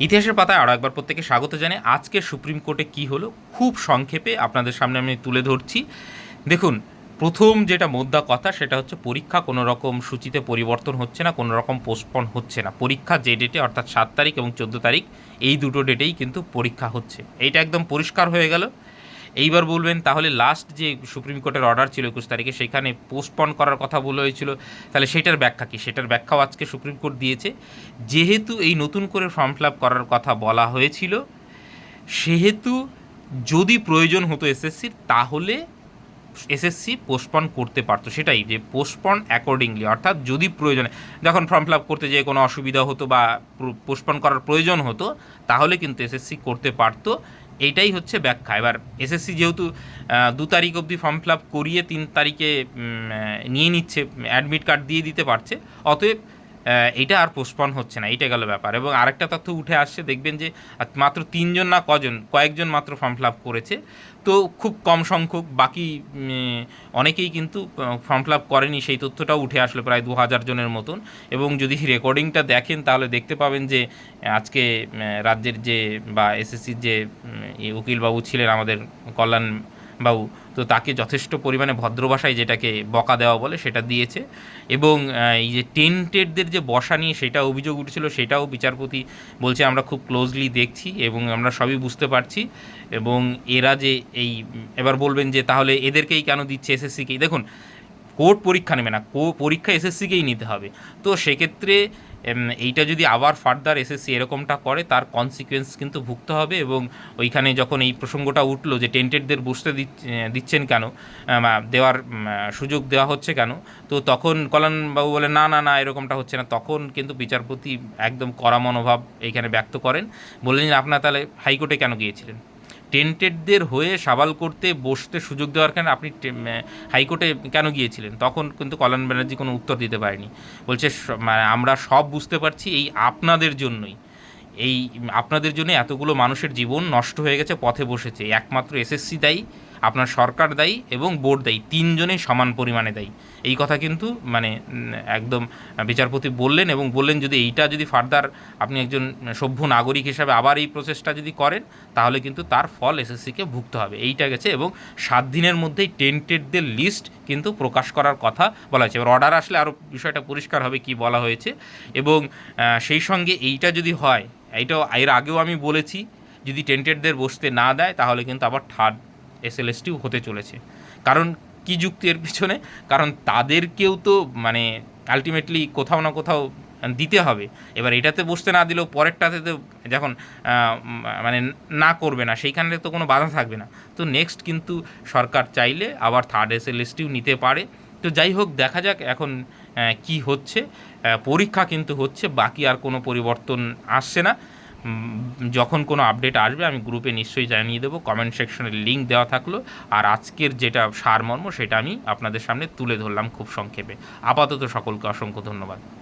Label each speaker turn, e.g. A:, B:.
A: ইতিহাসের পাতায় আরও একবার প্রত্যেকে স্বাগত জানাই। আজকে সুপ্রিম কোর্টে কি হলো? খুব সংক্ষেপে আপনাদের সামনে আমি তুলে ধরছি। দেখুন, প্রথম যেটা মোদ্দা কথা, সেটা হচ্ছে পরীক্ষা কোনো রকম সূচিতে পরিবর্তন হচ্ছে না কোনো রকম পোস্টপন হচ্ছে না। পরীক্ষা যে ডেটে অর্থাৎ সাত তারিখ এবং চোদ্দ তারিখ, এই দুটো ডেটেই কিন্তু পরীক্ষা হচ্ছে। এইটা একদম পরিষ্কার হয়ে গেল। এইবার বলবেন, তাহলে লাস্ট যে সুপ্রিম কোর্টের অর্ডার ছিল একুশ তারিখে, সেখানে পোস্টপন করার কথা বলা হয়েছিল। তাহলে সেটার ব্যাখ্যা কী? সেটার ব্যাখ্যাও আজকে সুপ্রিম কোর্ট দিয়েছে। যেহেতু এই নতুন করে ফর্ম ফিল করার কথা বলা হয়েছিল, সেহেতু যদি প্রয়োজন হতো এসএসসির তাহলে এসএসসি পোস্টপন করতে পারতো। সেটাই যে পোস্টপন অ্যাকর্ডিংলি অর্থাৎ যদি প্রয়োজনে, যখন ফর্ম ফিল করতে যেয়ে কোনো অসুবিধা হতো বা পোস্টপন করার প্রয়োজন হতো, তাহলে কিন্তু এসএসসি করতে পারতো। এইটাই হচ্ছে ব্যাখ্যা। এবার এসএসসি যেহেতু দু তারিখ অবধি ফর্ম ফিল আপ করিয়ে তিন তারিখে নিয়ে নিচ্ছে অ্যাডমিট কার্ড দিয়ে দিতে পারছে। অতএব এটা আর পোস্টপন হচ্ছে না, এইটা গেল ব্যাপার। এবং আরেকটা তথ্য উঠে আসছে, দেখবেন যে মাত্র তিনজন না কজন, কয়েকজন মাত্র ফর্ম ফিল আপ করেছে। তো খুব কম সংখ্যক, বাকি অনেকেই কিন্তু ফর্ম ফিল আপ করেনি, সেই তথ্যটাও উঠে আসলো প্রায় দু হাজার জনের মতন। এবং যদি রেকর্ডিংটা দেখেন, তাহলে দেখতে পাবেন যে, আজকে রাজ্যের যে বা এসএসসির যে উকিলবাবু ছিলেন আমাদের কল্যাণ বাবু, তো তাকে যথেষ্ট পরিমাণে ভদ্র ভাষায় যেটাকে বকা দেওয়া বলে সেটা দিয়েছে। এবং এই যে টেন্টেডদের যে বসা নিয়ে সেটা অভিযোগ উঠেছিল, সেটাও বিচারপতি বলছে আমরা খুব ক্লোজলি দেখছি এবং আমরা সবই বুঝতে পারছি। এবং এরা যে এই, এবার বলবেন যে তাহলে এদেরকেই কেন দিচ্ছে এসএসসিকেই দেখুন কোর্ট পরীক্ষা নেবে না, কো পরীক্ষা এসএসসিকেই নিতে হবে। তো সেক্ষেত্রে এইটা যদি আবার ফার্দার এসএসসি এরকমটা করে, তার কনসিকুয়েন্স কিন্তু ভুগতে হবে এবং ওইখানে যখন এই প্রসঙ্গটা উঠল যে টেন্টেডদের বসতে দিচ- দিচ্ছেন কেন দেওয়ার সুযোগ দেওয়া হচ্ছে কেন, তো তখন কল্যাণবাবু বলে, না না না, এরকমটা হচ্ছে না। তখন কিন্তু বিচারপতি একদম কড়া মনোভাব এইখানে ব্যক্ত করেন। বললেন আপনার তাহলে হাইকোর্টে কেন গিয়েছিলেন? টেন্টেডদের হয়ে সাবাল করতে বসতে সুযোগ দেওয়ার কারণে আপনি হাইকোর্টে কেন গিয়েছিলেন? তখন কিন্তু কল্যাণ ব্যানার্জি কোনো উত্তর দিতে পারেনি। বলছে মানে আমরা সব বুঝতে পারছি এই আপনাদের জন্যই। এই, আপনাদের জন্য এতগুলো মানুষের জীবন নষ্ট হয়ে গেছে, পথে বসেছে। একমাত্র এসএসসি দায়ী আপনার সরকার দায়ী এবং বোর্ড দায়ী তিনজনেই সমান পরিমাণে দায়ী। এই কথা কিন্তু মানে একদম বিচারপতি বললেন এবং বললেন যদি এইটা যদি ফার্দার আপনি একজন সভ্য নাগরিক হিসাবে আবার এই প্রসেসটা যদি করেন, তাহলে কিন্তু তার ফল এসএসসিকে ভুগতে হবে। এইটা গেছে এবং সাত দিনের মধ্যেই টেন্টেডদের লিস্ট কিন্তু প্রকাশ করার কথা বলা হয়েছে। এবার অর্ডার আসলে আরও বিষয়টা পরিষ্কার হবে কি বলা হয়েছে এবং সেই সঙ্গে এইটা যদি হয়, এইটাও এর আগেও আমি বলেছি, যদি টেন্টেডদের বসতে না দেয়, তাহলে কিন্তু আবার থার্ড এসএলএসটিও হতে চলেছে। কারণ কি যুক্তি এর পিছনে? কারণ তাদেরকেও তো মানে আলটিমেটলি কোথাও না কোথাও দিতে হবে। এবার এটাতে বসতে না দিলেও পরেরটাতে তো যখন মানে না করবে না, সেইখানে তো কোনো বাধা থাকবে না। তো নেক্সট কিন্তু সরকার চাইলে আবার থার্ড এসএলএসটিও নিতে পারে। তো যাই হোক, দেখা যাক এখন কি হচ্ছে। পরীক্ষা কিন্তু হচ্ছে, বাকি আর কোনো পরিবর্তন আসছে না। যখন কোনো আপডেট আসবে, আমি গ্রুপে নিশ্চয়ই জানিয়ে দেবো। কমেন্ট সেকশনে লিঙ্ক দেওয়া থাকল। আর আজকের যেটা সারমর্ম, সেটা আমি আপনাদের সামনে তুলে ধরলাম খুব সংক্ষেপে। আপাতত সকলকে অসংখ্য ধন্যবাদ।